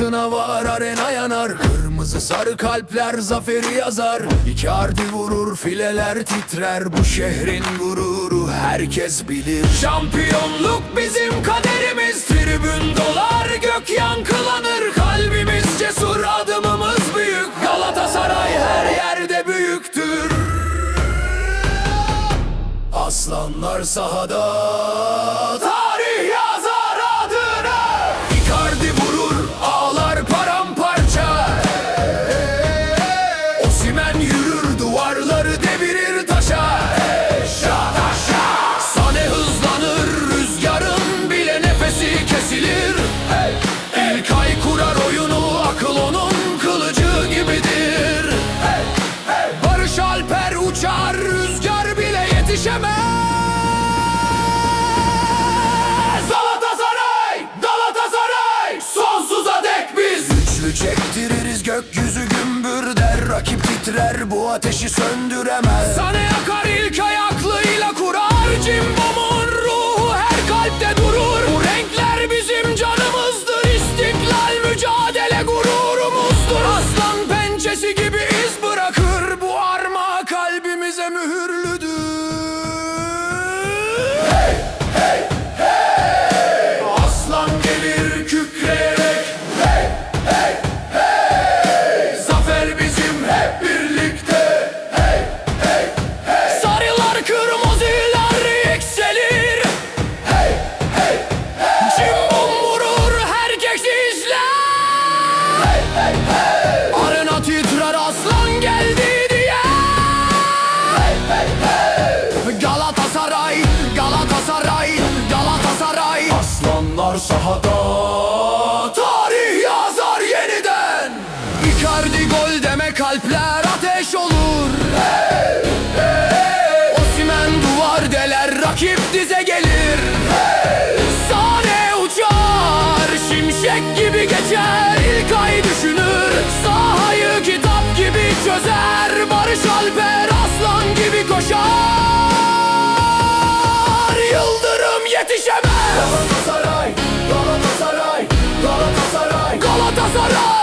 fırtına var arena yanar. Kırmızı sarı kalpler zaferi yazar. Icardi vurur fileler titrer. Bu şehrin gururu herkes bilir. Şampiyonluk bizim kaderimiz. Tribün dolar gök yankılanır. Kalbimiz cesur adımımız büyük. Galatasaray her yerde büyüktür. Aslanlar sahada çektiririz gökyüzü gümbür der. Rakip titrer bu ateşi söndüremez. Sana yakar ilk ayaklığıyla kurar. Cimbom'un ruhu her kalpte durur. Bu renkler bizim canımızdır. İstiklal mücadele gururumuzdur. Aslan pençesi gibi iz bırakır. Bu arma kalbimize mühürlüdür Aslanlar sahada Tarih yazar yeniden. Icardi gol deme kalpler ateş olur. Osimen duvar deler rakip dize gelir. Sane uçar şimşek gibi geçer. İlkay düşünür sahayı kitap gibi çözer. Barış Alper aslan gibi koşar. Yıldırım yetişemez Nazareth!